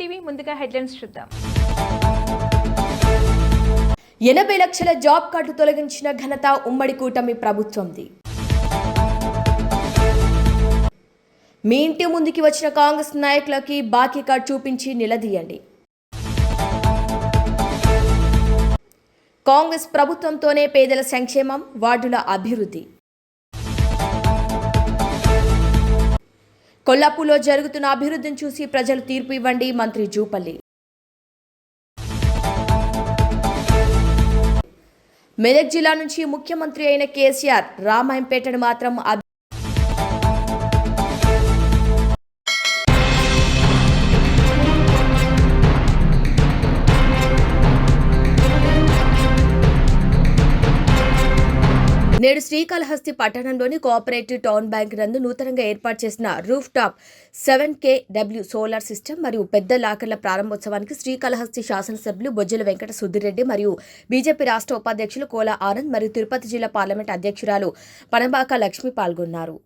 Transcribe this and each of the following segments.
TV ముందుగా headlines చూద్దాం. ఎనభై లక్షల జాబ్ కార్డు తొలగించిన ఘనత ఉమ్మడి కూటమి ప్రభుత్వంది. మీ ఇంటి ముందుకి వచ్చిన కాంగ్రెస్ నాయకులకి బాకీ కార్డు చూపించి నిలదీయండి. కాంగ్రెస్ ప్రభుత్వంతోనే పేదల సంక్షేమం వార్డుల అభివృద్ధి. కొల్లాపూర్లో జరుగుతున్న అభివృద్ధిని చూసి ప్రజలు తీర్పు ఇవ్వండి మంత్రి జూపల్లి. మెదక్ జిల్లా నుంచి ముఖ్యమంత్రి అయిన కేసీఆర్ రామాయంపేటను మాత్రం శ్రీకాళహస్తి పట్టణంలోని కోఆపరేటివ్ టౌన్ బ్యాంక్ నందు నూతనంగా ఏర్పాటు చేసిన roof top seven K W solar system మరియు పెద్ద లాకర్ల ప్రారంభోత్సవానికి శ్రీకాళహస్తి శాసనసభ్యులు బొజ్జల వెంకట సుధిరెడ్డి మరియు బీజేపీ రాష్ట్ర ఉపాధ్యక్షులు కోలా ఆనంద్ మరియు తిరుపతి జిల్లా పార్లమెంట్ అధ్యక్షురాలు పనబాక లక్ష్మి పాల్గొన్నారు.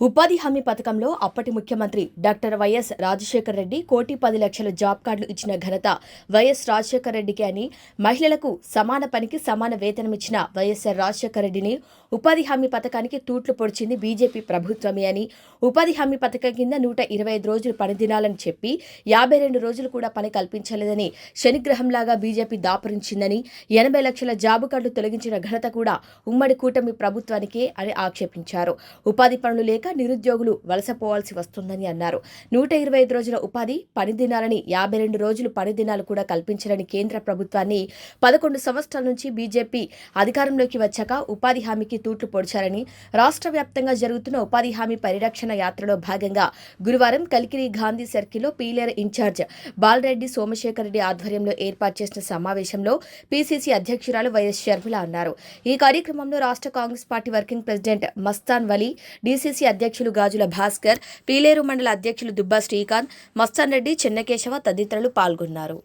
ఉపాధి హామీ పథకంలో అప్పటి ముఖ్యమంత్రి డాక్టర్ వైఎస్ రాజశేఖర రెడ్డి కోటి పది లక్షల జాబ్ కార్డులు ఇచ్చిన ఘనత వైఎస్ రాజశేఖర రెడ్డికి అని మహిళలకు సమాన పనికి సమాన వేతనం ఇచ్చిన వైఎస్ఆర్ రాజశేఖర రెడ్డిని ఉపాధి హామీ పథకానికి తూట్లు పొడిచింది బీజేపీ ప్రభుత్వమే అని ఉపాధి హామీ పథకం కింద నూట ఇరవై ఐదు రోజులు పని దినాలని చెప్పి యాభై రెండు రోజులు కూడా పని కల్పించలేదని శనిగ్రహంలాగా బీజేపీ దాపురించిందని ఎనభై లక్షల జాబు కార్డులు తొలగించిన ఘనత కూడా ఉమ్మడి కూటమి ప్రభుత్వానికే అని ఆక్షేపించారు. ఉపాధి పనులు లేక నిరుద్యోగులు వలసపోవాల్సి వస్తుందని అన్నారు. నూట ఇరవై ఐదు రోజుల ఉపాధి పని దినాలని యాభై రెండు రోజులు పని దినాలు కూడా కల్పించాలని కేంద్ర ప్రభుత్వాన్ని పదకొండు సంవత్సరాల నుంచి బీజేపీ అధికారంలోకి వచ్చాక ఉపాధి హామీకి తూట్లు పొడిచారని రాష్ట్ర వ్యాప్తంగా జరుగుతున్న ఉపాధి హామీ పరిరక్షణ యాత్రలో భాగంగా గురువారం కలికిరి గాంధీ సర్కిల్లో పీలేర్ ఇన్ఛార్జ్ బాలరెడ్డి సోమశేఖర్ రెడ్డి ఆధ్వర్యంలో ఏర్పాటు చేసిన సమావేశంలో పీసీసీ అధ్యక్షురాలు వైఎస్ షర్మిల అన్నారు. ఈ కార్యక్రమంలో రాష్ట్ర Congress party working president Mastan Vali DCC అధ్యక్షులు గాజుల భాస్కర్ పీలేరు మండల అధ్యక్షులు దుబ్బా శ్రీకాంత్ మస్తాన్ రెడ్డి చెన్నకేశవ తదితరులు పాల్గొన్నారు.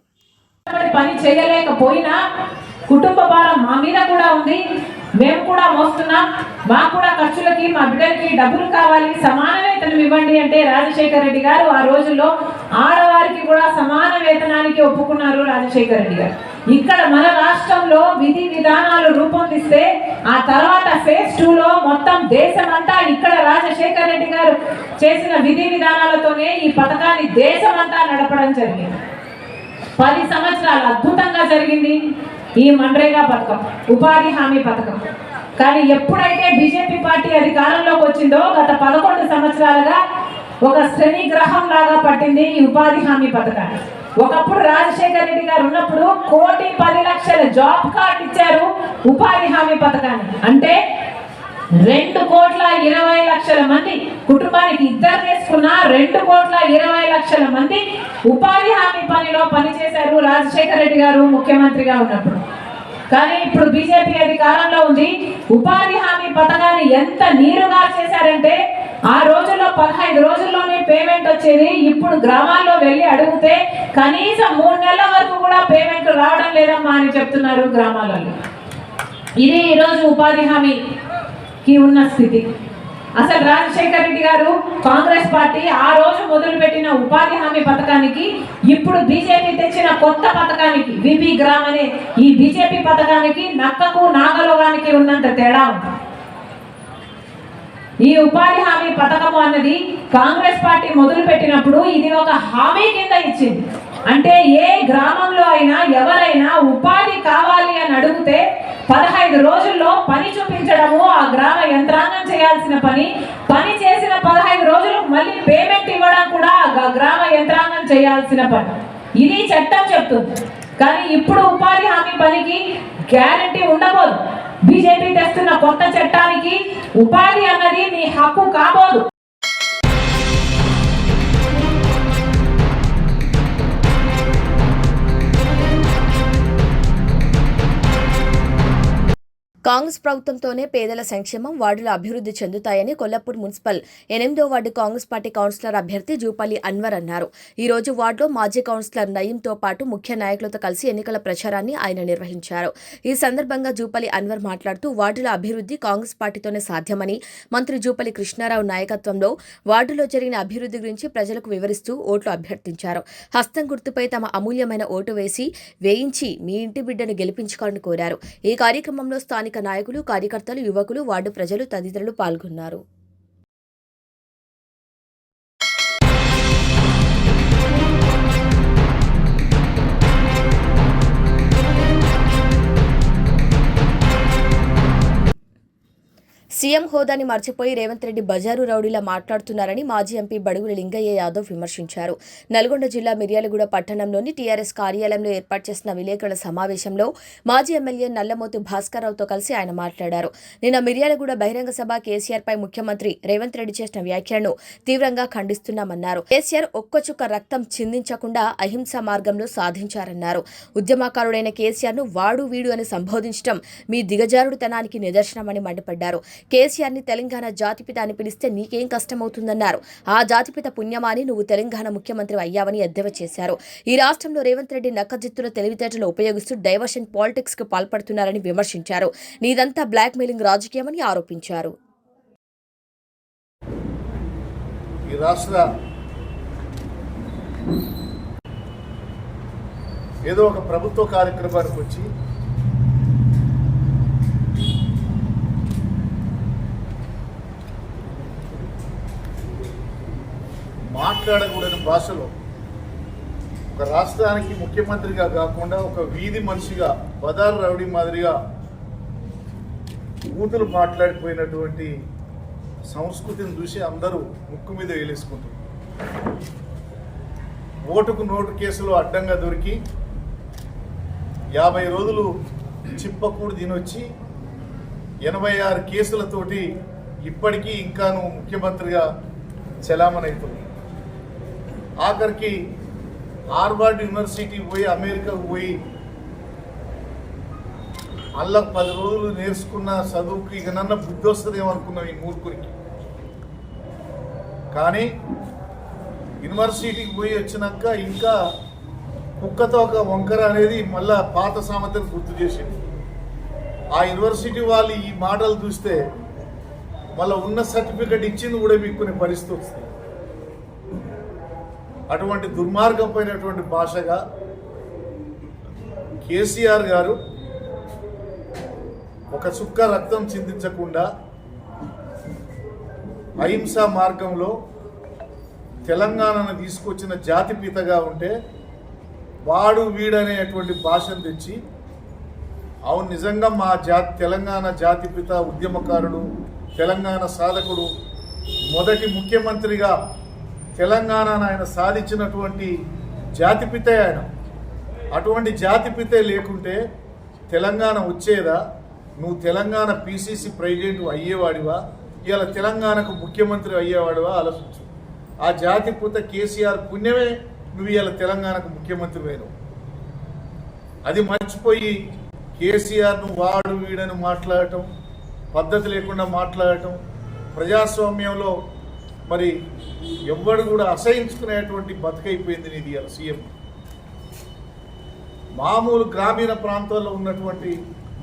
పని చేయలేకపోయినా కుటుంబ భారం మా మీద కూడా ఉంది. మేము కూడా మోస్తున్నాం. మా కూడా ఖర్చులకి మా బిడ్డలకి డబ్బులు కావాలి. సమాన వేతనం ఇవ్వండి అంటే రాజశేఖర రెడ్డి గారు ఆ రోజుల్లో ఆడవారికి కూడా సమాన వేతనానికి ఒప్పుకున్నారు రాజశేఖర రెడ్డి గారు. ఇక్కడ మన రాష్ట్రంలో విధి విధానాలు రూపొందిస్తే ఆ తర్వాత ఫేజ్ టూలో మొత్తం దేశమంతా ఇక్కడ రాజశేఖర్ రెడ్డి గారు చేసిన విధి విధానాలతోనే ఈ పథకాన్ని దేశమంతా నడపడం జరిగింది. పది సంవత్సరాలు అద్భుతంగా జరిగింది ఈ మన్రేగా పథకం ఉపాధి హామీ పథకం. కానీ ఎప్పుడైతే బీజేపీ పార్టీ అధికారంలోకి వచ్చిందో గత పదకొండు సంవత్సరాలుగా ఒక శ్రేణిగ్రహం లాగా పట్టింది ఈ ఉపాధి హామీ పథకాన్ని. ఒకప్పుడు రాజశేఖర రెడ్డి గారు ఉన్నప్పుడు కోటి పది లక్షల జాబ్ కార్డు ఇచ్చారు ఉపాధి హామీ పథకాన్ని. అంటే రెండు కోట్ల ఇరవై లక్షల మంది కుటుంబానికి ఇద్దరు తీసుకున్న రెండు కోట్ల ఇరవై లక్షల మంది ఉపాధి హామీ పనిలో పనిచేశారు రాజశేఖర రెడ్డి గారు ముఖ్యమంత్రిగా ఉన్నప్పుడు. కానీ ఇప్పుడు బీజేపీ అధికారంలో ఉంది. ఉపాధి హామీ పథకాన్ని ఎంత నీరుగా చేశారంటే ఆ రోజుల్లో పదహైదు రోజుల్లోనే పేమెంట్ వచ్చేది. ఇప్పుడు గ్రామాల్లో వెళ్ళి అడిగితే కనీసం మూడు నెలల వరకు కూడా పేమెంట్ రావడం లేదమ్మా అని చెప్తున్నారు గ్రామాలలో ఇది ఈరోజు ఉపాధి హామీకి ఉన్న స్థితి. అసలు రాజశేఖర్ రెడ్డి గారు కాంగ్రెస్ పార్టీ ఆ రోజు మొదలుపెట్టిన ఉపాధి హామీ పథకానికి ఇప్పుడు బీజేపీ తెచ్చిన కొత్త పథకానికి విపి గ్రామ్ అనే ఈ బీజేపీ పథకానికి నక్కకు నాగలోగానికి ఉన్నంత తేడా ఉంది. ఈ ఉపాధి హామీ పథకం అన్నది కాంగ్రెస్ పార్టీ మొదలు పెట్టినప్పుడు ఇది ఒక హామీ కింద ఇచ్చింది. అంటే ఏ గ్రామంలో అయినా ఎవరైనా ఉపాధి కావాలి అని అడిగితే పదహైదు రోజుల్లో పని చూపించడము ఆ గ్రామ యంత్రాంగం చేయాల్సిన పని పని చేసిన పదహైదు రోజులు మళ్ళీ పేమెంట్ ఇవ్వడం కూడా ఆ గ్రామ యంత్రాంగం చేయాల్సిన పని. ఇది చట్టం చెప్తుంది. కానీ ఇప్పుడు ఉపాధి హామీ పనికి గ్యారంటీ ఉండబోదు బీజేపీ తెస్తున్న కొత్త చట్టానికి ఉపాధి అన్నది మీ హక్కు కాబోదు. కాంగ్రెస్ ప్రభుత్వంతోనే పేదల సంక్షేమం వార్డుల అభివృద్ధి చెందుతాయని కొల్లాపూర్ మున్సిపల్ ఎనిమిదో వార్డు కాంగ్రెస్ పార్టీ కౌన్సిలర్ అభ్యర్థి జూపల్లి అన్వర్ అన్నారు. ఈ రోజు వార్డులో మాజీ కౌన్సిలర్ నయీంతో పాటు ముఖ్య నాయకులతో కలిసి ఎన్నికల ప్రచారాన్ని ఆయన నిర్వహించారు. ఈ సందర్భంగా జూపల్లి అన్వర్ మాట్లాడుతూ వార్డుల అభివృద్ధి కాంగ్రెస్ పార్టీతోనే సాధ్యమని మంత్రి జూపల్లి కృష్ణారావు నాయకత్వంలో వార్డులో జరిగిన అభివృద్ధి గురించి ప్రజలకు వివరిస్తూ ఓట్లు అభ్యర్థించారు. హస్తం గుర్తుపై తమ అమూల్యమైన ఓటు వేసి వేయించి మీ ఇంటి బిడ్డను గెలిపించుకోవాలని కోరారు. ఈ కార్యక్రమంలో స్థానిక నాయకులు కార్యకర్తలు యువకులు వార్డు ప్రజలు తదితరులు పాల్గొన్నారు. సీఎం హోదాని మర్చిపోయి రేవంత్ రెడ్డి బజారు రౌడీలా మాట్లాడుతున్నారని మాజీ ఎంపీ బడుగుల లింగయ్య యాదవ్ విమర్శించారు. నల్గొండ జిల్లా మిర్యాలగూడ పట్టణంలోని టీఆర్ఎస్ కార్యాలయంలో ఏర్పాటు చేసిన విలేకరుల సమావేశంలో మాజీ ఎమ్మెల్యే నల్లమోతు భాస్కర్రావుతో కలిసి ఆయన మాట్లాడారు. నిన్న మిర్యాలగూడ బహిరంగ సభ కేసీఆర్ పై ముఖ్యమంత్రి రేవంత్ రెడ్డి చేసిన వ్యాఖ్యలను తీవ్రంగా ఖండిస్తున్నామన్నారు. కేసీఆర్ ఒక్కచుక్క రక్తం చిందించకుండా అహింస మార్గంలో సాధించారన్నారు. ఉద్యమకారుడైన కేసీఆర్ను వాడు వీడు అని సంబోధించడం మీ దిగజారుడుతనానికి నిదర్శనమని మండిపడ్డారు. కేసీఆర్ని తెలంగాణ జాతిపిత అని పిలిస్తే నీకేం కష్టమవుతుందన్నారు. ఆ జాతిపిత పుణ్యమాని నువ్వు తెలంగాణ ముఖ్యమంత్రి అయ్యావని ఎద్దేవా చేశారు. ఈ రాష్ట్రంలో రేవంత్ రెడ్డి నక్కజిత్తుల తెలివితేటలు ఉపయోగిస్తూ డైవర్షన్ పాలిటిక్స్కు పాల్పడుతున్నారని విమర్శించారు. నీదంతా బ్లాక్ మెయిలింగ్ రాజకీయమని ఆరోపించారు. ఈ రాష్ట్ర ఏదో ఒక ప్రభుత్వ కార్యక్రమానికి వచ్చి మాట్లాడకూడని భాషలో ఒక రాష్ట్రానికి ముఖ్యమంత్రిగా కాకుండా ఒక వీధి మనిషిగా బదార్ రౌడీ మాదిరిగా ఊతులు మాట్లాడిపోయినటువంటి సంస్కృతిని చూసి అందరూ ముక్కు మీద వేలేసుకుంటారు. ఓటుకు నోటు కేసులో అడ్డంగా దొరికి యాభై రోజులు చిప్పకూడు తినొచ్చి ఎనభై ఆరు కేసులతోటి ఇప్పటికీ ఇంకాను ముఖ్యమంత్రిగా ముఖ్యమంత్రిగా చలామణవుతుంది ఆఖరికి హార్వర్డ్ యూనివర్సిటీ పోయి అమెరికాకు పోయి అల్ల పది రోజులు నేర్చుకున్న చదువుకి ఇక నన్న బుద్ధి వస్తుందేమో అనుకున్నాం ఈ మూర్ఖునికి కానీ యూనివర్సిటీకి పోయి వచ్చినాక ఇంకా కుక్కతో ఒక వంకర అనేది మళ్ళా పాత సామెతను గుర్తు చేసింది. ఆ యూనివర్సిటీ వాళ్ళు ఈ మాటలు చూస్తే మళ్ళీ ఉన్న సర్టిఫికెట్ ఇచ్చింది కూడా మీకునే పరిస్థితి వస్తుంది అటువంటి దుర్మార్గమైనటువంటి భాషగా కేసీఆర్ గారు ఒక చుక్క రక్తం చిందించకుండా అహింసా మార్గంలో తెలంగాణను తీసుకొచ్చిన జాతిపితగా ఉంటే వాడు వీడనేటువంటి భాషను తెచ్చి అవును నిజంగా మా జాతి తెలంగాణ జాతిపిత ఉద్యమకారుడు తెలంగాణ సాధకుడు మొదటి ముఖ్యమంత్రిగా తెలంగాణను ఆయన సాధించినటువంటి జాతిపితే ఆయన. అటువంటి జాతిపితే లేకుంటే తెలంగాణ వచ్చేదా? నువ్వు తెలంగాణ పీసీసీ ప్రెసిడెంట్ అయ్యేవాడివా? ఇవాళ తెలంగాణకు ముఖ్యమంత్రి అయ్యేవాడివా? ఆలోచించు. ఆ జాతిపిత కేసీఆర్ పుణ్యమే నువ్వు ఇవాళ తెలంగాణకు ముఖ్యమంత్రి అయినావు. అది మర్చిపోయి కేసీఆర్ను వాడు వీడని మాట్లాడటం పద్ధతి లేకుండా మాట్లాడటం ప్రజాస్వామ్యంలో మరి ఎవ్వడు కూడా అసహించుకునేటువంటి బతుకైపోయింది నీది సీఎం. మామూలు గ్రామీణ ప్రాంతాల్లో ఉన్నటువంటి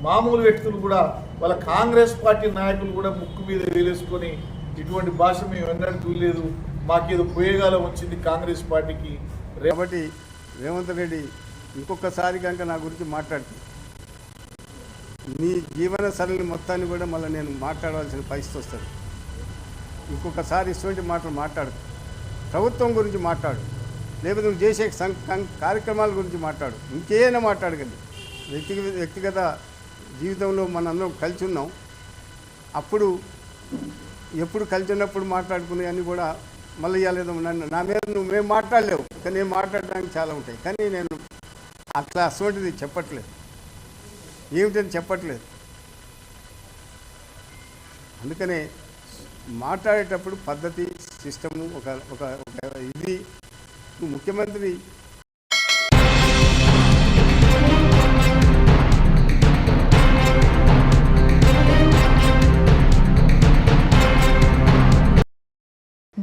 మామూలు వ్యక్తులు కూడా వాళ్ళ కాంగ్రెస్ పార్టీ నాయకులు కూడా ముక్కు మీద వేలేసుకొని ఇటువంటి భాష మేము ఎన్నడూ చూడలేదు. మాకేదో పోయేగాలం వచ్చింది కాంగ్రెస్ పార్టీకి. రేపటి కాబట్టి రేవంత్ రెడ్డి ఇంకొకసారి కనుక నా గురించి మాట్లాడితే నీ జీవన సరళి మొత్తాన్ని కూడా మళ్ళీ నేను మాట్లాడవలసిన పరిస్థితి వస్తుంది. ఇంకొకసారి ఇటువంటి మాటలు మాట్లాడు. ప్రభుత్వం గురించి మాట్లాడు. లేకపోతే నువ్వు చేసే సం కార్యక్రమాల గురించి మాట్లాడు. ఇంకేమైనా మాట్లాడగలి వ్యక్తిగత వ్యక్తిగత జీవితంలో మనందరం కలిసి ఉన్నాం. అప్పుడు ఎప్పుడు కలిసి ఉన్నప్పుడు మాట్లాడుకునేవన్నీ కూడా మళ్ళీ ఇవ్వలేదు నన్ను నా మీద నువ్వు మేము మాట్లాడలేవు. కానీ నేను మాట్లాడడానికి చాలా ఉంటాయి. కానీ నేను అట్లా అటువంటిది చెప్పట్లేదు. ఏమిటని చెప్పట్లేదు. అందుకనే మాట్లాడేటప్పుడు పద్ధతి సిస్టము ఒక ఒక ఇది. ముఖ్యమంత్రి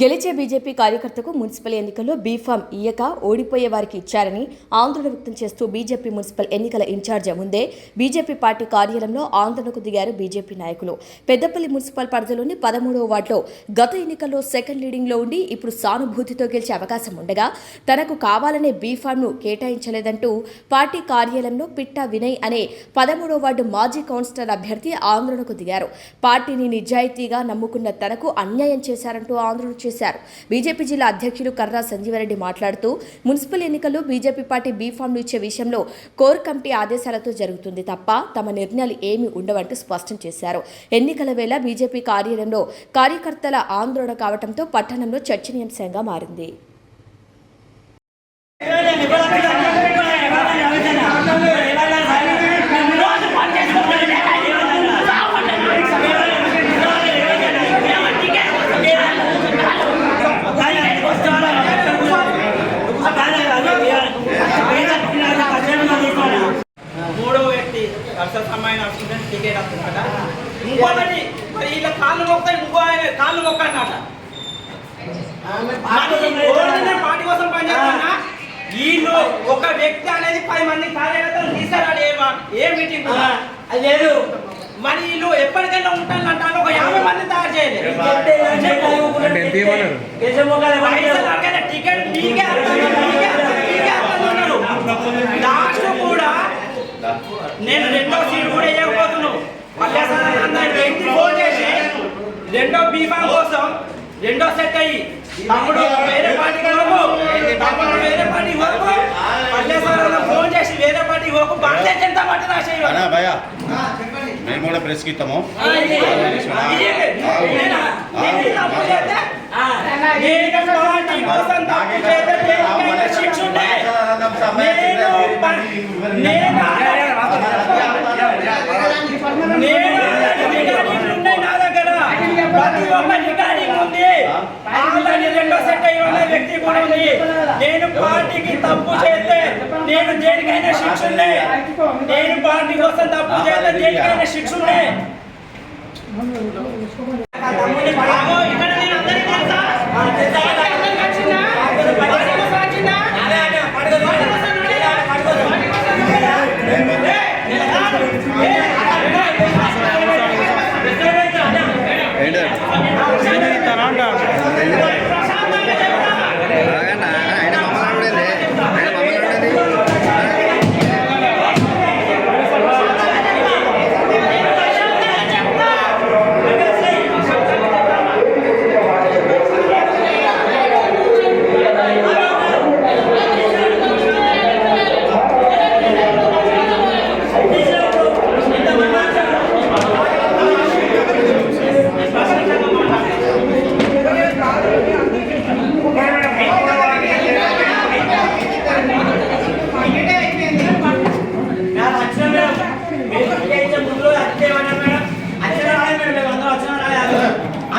గెలిచే బీజేపీ కార్యకర్తకు మున్సిపల్ ఎన్నికల్లో బీఫామ్ ఇయ్యక ఓడిపోయే వారికి ఇచ్చారని ఆందోళన వ్యక్తం చేస్తూ బీజేపీ మున్సిపల్ ఎన్నికల ఇన్ఛార్జ్ ముందే బీజేపీ పార్టీ కార్యాలయంలో ఆందోళనకు దిగారు బీజేపీ నాయకులు. పెద్దపల్లి మున్సిపల్ పరిధిలోని పదమూడవ వార్డులో గత ఎన్నికల్లో సెకండ్ లీడింగ్లో ఉండి ఇప్పుడు సానుభూతితో గెలిచే అవకాశం ఉండగా తనకు కావాలనే బీఫామ్ను కేటాయించలేదంటూ పార్టీ కార్యాలయంలో పిట్టా వినయ్ అనే పదమూడవ వార్డు మాజీ కౌన్సిలర్ అభ్యర్థి ఆందోళనకు దిగారు. పార్టీని నిజాయితీగా నమ్ముకున్న తనకు అన్యాయం చేశారంటూ ఆందోళన చేశారు బీజేపీ జిల్లా అధ్యక్షులు కర్రా సంజీవరెడ్డి మాట్లాడుతూ మున్సిపల్ ఎన్నికల్లో బీజేపీ పార్టీ బీఫామ్లు ఇచ్చే విషయంలో కోర్ కమిటీ ఆదేశాలతో జరుగుతుంది తప్ప తమ నిర్ణయాలు ఏమీ ఉండవంటూ స్పష్టం చేశారు ఎన్నికల వేళ బీజేపీ కార్యాలయంలో కార్యకర్తల ఆందోళన కావడంతో పట్టణంలో చర్చనీయాంశంగా మారింది మూడో వ్యక్తి అమ్మాయి నడుస్తుంటే టికెట్ వస్తుందట ఇంకొకటి మరి వీళ్ళ కాళ్ళు మొక్కుతాయి ఇంకో ఆయన కాళ్ళు మొక్కన్నట పార్టీ కోసం పనిచేస్తున్నా వీళ్ళు ఒక వ్యక్తి అనేది పది మంది కార్యకర్తలు తీసుకురాడు ఏ మీటింగ్ అది లేదు. మరి వీళ్ళు ఎప్పటికైనా ఉంటానంటాను ఒక యాభై మంది తయారు చేయాలి. పైసలు అడగలే, టికెట్ మీకే. లాస్ట్ కూడా నేను రెండో సీట్ కూడా వేయకపోతున్నాను వ్యక్తి ఫోన్ చేసి రెండో బీఫామ్ కోసం రెండో సెట్ అయ్యి. తమ్ముడు వేరే పార్టీకి పోకు తమ్ముడు వేరే పార్టీకి పోకు పల్లెసారి ఫోన్ చేసి వేరే పార్టీకి పోకు జనతా పార్టీ రాసేవాడు అన్నా భయ మేము కూడా ప్రెస్కి ఇస్తాము నేను పార్టీకి తప్పు చేస్తే నేను దేనికైనా శిక్షులే నేను పార్టీ కోసం తప్పు చేస్తే దేనికైనా శిక్షులే బాగో, ఇక్కడ నేను అందరికీ తెలుసా? అందరికీ వచ్చిందా? పార్టీ కోసం వచ్చిందా? పార్టీ కోసం రాలేదా? పార్టీ కోసం రాలేదా? ఏ, ఏ, ప్రశాంతంగా చెప్తా. మేడం వచ్చిన మేడం మీరు చేయించే ముందు అచ్చే ఏమన్నారు మేడం అచ్చే రాలేదు మేడం మేము అందరం వచ్చిన రాలేదు ఆ మేడం మేడం ఉంది సార్ మేడం ఉంది మేడం ఉంది అది వచ్చాడు కదా మేడం. ఏ తమ్ముడు పార్టీ పట్టుకున్నా సార్ ఏ సిగ్గు కూడా లేదు.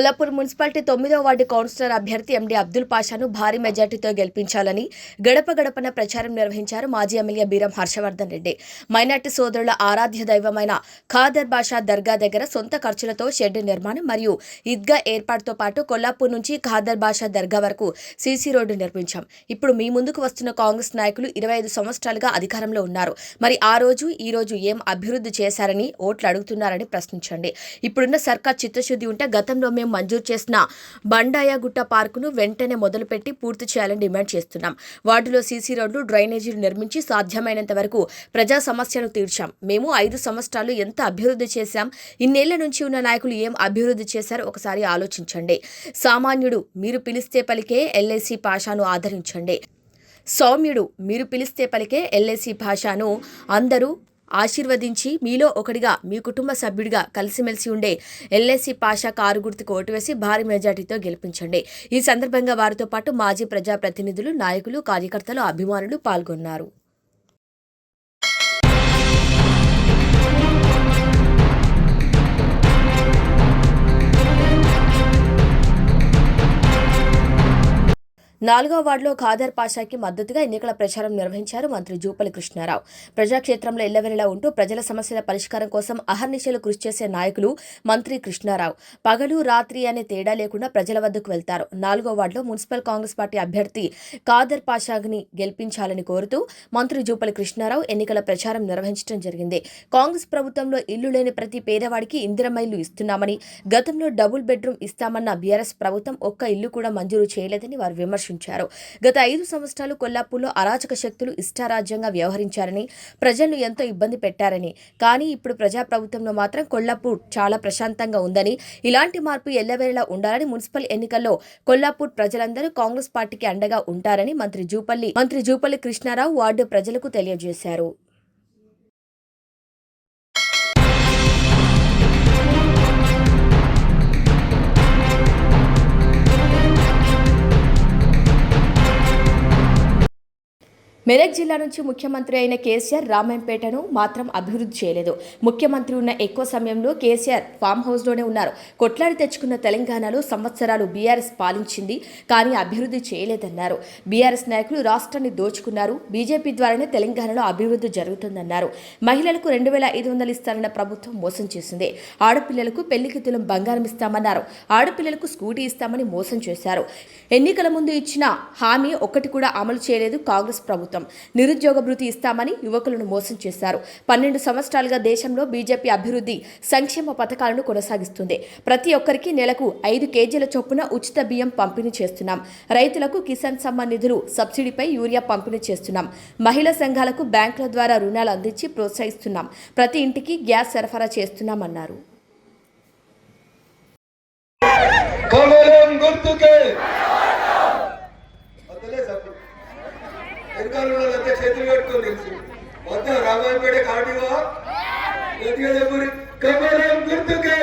కొల్లాపూర్ మున్సిపాలిటీ తొమ్మిదో వార్డు కౌన్సిలర్ అభ్యర్థి ఎండి అబ్దుల్ పాషాను భారీ మెజార్టీతో గెలిపించాలని గడప గడపన ప్రచారం నిర్వహించారు మాజీ ఎమ్మెల్యే బీరం హర్షవర్ధన్ రెడ్డి. మైనార్టీ సోదరుల ఆరాధ్య దైవమైన ఖాదర్ బాషా దర్గా దగ్గర సొంత ఖర్చులతో షెడ్ నిర్మాణం మరియు ఈద్గా ఏర్పాటుతో పాటు కొల్లాపూర్ నుంచి ఖాదర్ బాషా దర్గా వరకు సీసీ రోడ్డు నిర్మించాం. ఇప్పుడు మీ ముందుకు వస్తున్న కాంగ్రెస్ నాయకులు ఇరవై ఐదు సంవత్సరాలుగా అధికారంలో ఉన్నారు. మరి ఆ రోజు ఈ రోజు ఏం అభివృద్ధి చేశారని ఓట్లు అడుగుతున్నారని ప్రశ్నించండి. ఇప్పుడున్న సర్కార్ చిత్తశుద్ధి ఉంటే గతంలో మేము మంజూరు చేసిన బండాయగుట్ట పార్కును వెంటనే మొదలుపెట్టి పూర్తి చేయాలని డిమాండ్ చేస్తున్నాం. వార్డులో సీసీ రోడ్లు డ్రైనేజీలు నిర్మించి సాధ్యమైనంత వరకు ప్రజా సమస్యను తీర్చాం. మేము ఐదు సంవత్సరాలు ఎంత అభివృద్ధి చేశాం ఇన్నేళ్ళ నుంచి ఉన్న నాయకులు ఏం అభివృద్ధి చేశారో ఒకసారి ఆలోచించండి. సామాన్యుడు మీరు పిలిస్తే పలికే ఎల్ఐసి పాషాను ఆదరించండి. సౌమ్యుడు మీరు పిలిస్తే పలికే ఎల్ఐసి భాషను అందరూ ఆశీర్వదించి మీలో ఒకడిగా మీ కుటుంబ సభ్యుడిగా కలిసిమెలిసి ఉండే ఎల్ఐసి పాషా కారు గుర్తుకు ఓటు వేసి భారీ మెజార్టీతో గెలిపించండి. ఈ సందర్భంగా వారితో పాటు మాజీ ప్రజాప్రతినిధులు నాయకులు కార్యకర్తలు అభిమానులు పాల్గొన్నారు. నాలుగో వార్డులో ఖాదర్ పాషాకి మద్దతుగా ఎన్నికల ప్రచారం నిర్వహించారు మంత్రి జూపల్లి కృష్ణారావు. ప్రజాక్షేత్రంలో ఎల్లవెల్లలా ఉంటూ ప్రజల సమస్యల పరిష్కారం కోసం అహర్నిశలు కృషి చేసే నాయకులు మంత్రి కృష్ణారావు. పగలు రాత్రి అనే తేడా లేకుండా ప్రజల వద్దకు వెళ్తారు. నాలుగో వార్డులో మున్సిపల్ కాంగ్రెస్ పార్టీ అభ్యర్థి ఖాదర్ పాషాగ్ని గెలిపించాలని కోరుతూ మంత్రి జూపల్లి కృష్ణారావు ఎన్నికల ప్రచారం నిర్వహించడం జరిగింది. కాంగ్రెస్ ప్రభుత్వంలో ఇల్లు లేని ప్రతి పేదవాడికి ఇందిరమ్మ ఇస్తున్నామని గతంలో డబుల్ బెడ్రూమ్ ఇస్తామన్న బీఆర్ఎస్ ప్రభుత్వం ఒక్క ఇల్లు కూడా మంజూరు చేయలేదని వారు విమర్శించారు. గత ఐదు సంవత్సరాలు కొల్లాపూర్లో అరాచక శక్తులు ఇష్టారాజ్యంగా వ్యవహరించారని ప్రజలను ఎంతో ఇబ్బంది పెట్టారని. కానీ ఇప్పుడు ప్రజాప్రభుత్వంలో మాత్రం కొల్లాపూర్ చాలా ప్రశాంతంగా ఉందని ఇలాంటి మార్పు ఎల్లవేళలా ఉండాలని మున్సిపల్ ఎన్నికల్లో కొల్లాపూర్ ప్రజలందరూ కాంగ్రెస్ పార్టీకి అండగా ఉంటారని మంత్రి జూపల్లి మంత్రి జూపల్లి కృష్ణారావు వార్డు ప్రజలకు తెలియజేశారు. మెదక్ జిల్లా నుంచి ముఖ్యమంత్రి అయిన కేసీఆర్ రామాయంపేటను మాత్రం అభివృద్ధి చేయలేదు. ముఖ్యమంత్రి ఉన్న ఎక్కువ సమయంలో కేసీఆర్ ఫామ్ హౌస్లోనే ఉన్నారు. కొట్లాడి తెచ్చుకున్న తెలంగాణలో సంవత్సరాలు బీఆర్ఎస్ పాలించింది కానీ అభివృద్ధి చేయలేదన్నారు. బీఆర్ఎస్ నాయకులు రాష్ట్రాన్ని దోచుకున్నారు బీజేపీ ద్వారానే తెలంగాణలో అభివృద్ధి జరుగుతుందన్నారు. మహిళలకు రెండు వేల ఐదు వందలు ఇస్తారన్న ప్రభుత్వం మోసం చేసింది. ఆడపిల్లలకు పెళ్ళికి తులం బంగారం ఇస్తామన్నారు. ఆడపిల్లలకు స్కూటీ ఇస్తామని మోసం చేశారు. ఎన్నికల ముందు ఇచ్చిన హామీ ఒక్కటి కూడా అమలు చేయలేదు కాంగ్రెస్ ప్రభుత్వం. నిరుద్యోగ భృతి ఇస్తామని యువకులను మోసం చేశారు. పన్నెండు సంవత్సరాలుగా దేశంలో బీజేపీ అభివృద్ధి సంక్షేమ పథకాలను కొనసాగిస్తుంది. ప్రతి ఒక్కరికి నెలకు ఐదు కేజీల చొప్పున ఉచిత బియ్యం పంపిణీ చేస్తున్నాం. రైతులకు కిసాన్ సమ్మాన్ నిధులు సబ్సిడీపై యూరియా పంపిణీ చేస్తున్నాం. మహిళా సంఘాలకు బ్యాంకుల ద్వారా రుణాలు అందించి ప్రోత్సహిస్తున్నాం. ప్రతి ఇంటికి గ్యాస్ సరఫరా చేస్తున్నామన్నారు. కమలం గుర్తుకే. వెనకాల అంతా చేతులు కట్టుకొని తెలుసు మొత్తం రామాయపేట కాటివా గట్టిగా చెప్పు కమలం గుర్తుకే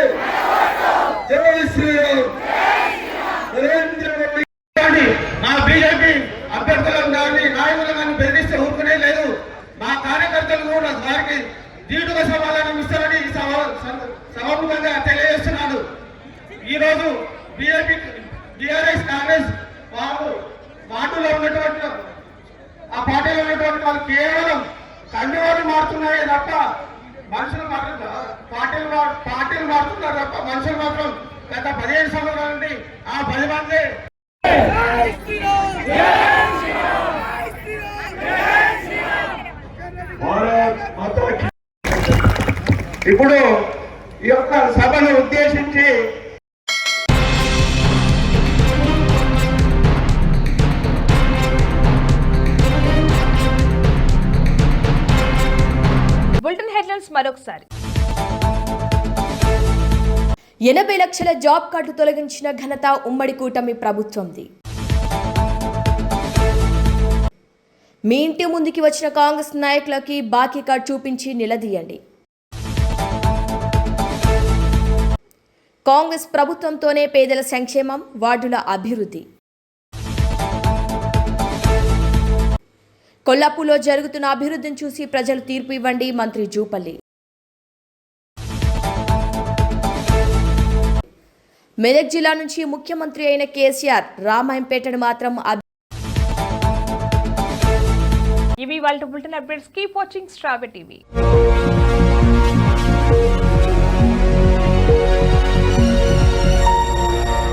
ఇప్పుడు ఈ యొక్క సభను ఉద్దేశించి బులెటిన్ హెడ్లైన్స్ మరొకసారి. ఎనభై లక్షల జాబ్ కార్డు తొలగించిన ఘనత ఉమ్మడి కూటమి ప్రభుత్వంది. మీ ఇంటి ముందుకి వచ్చిన కాంగ్రెస్ నాయకులకి బాకీ కార్డు చూపించి నిలదీయండి. కాంగ్రెస్ ప్రభుత్వంతోనే పేదల సంక్షేమం వార్డుల అభివృద్ధి. కొల్లాపూర్లో జరుగుతున్న అభివృద్ధిని చూసి ప్రజలు తీర్పు ఇవ్వండి మంత్రి జూపల్లి. మెదక్ జిల్లా నుంచి ముఖ్యమంత్రి అయిన కేసీఆర్ రామాయంపేటను మాత్రం అభి- ఇవి వాళ్ళ బులెటిన్ అప్డేట్స్. కీప్ వాచింగ్ స్ట్రాబెట్ టీవీ.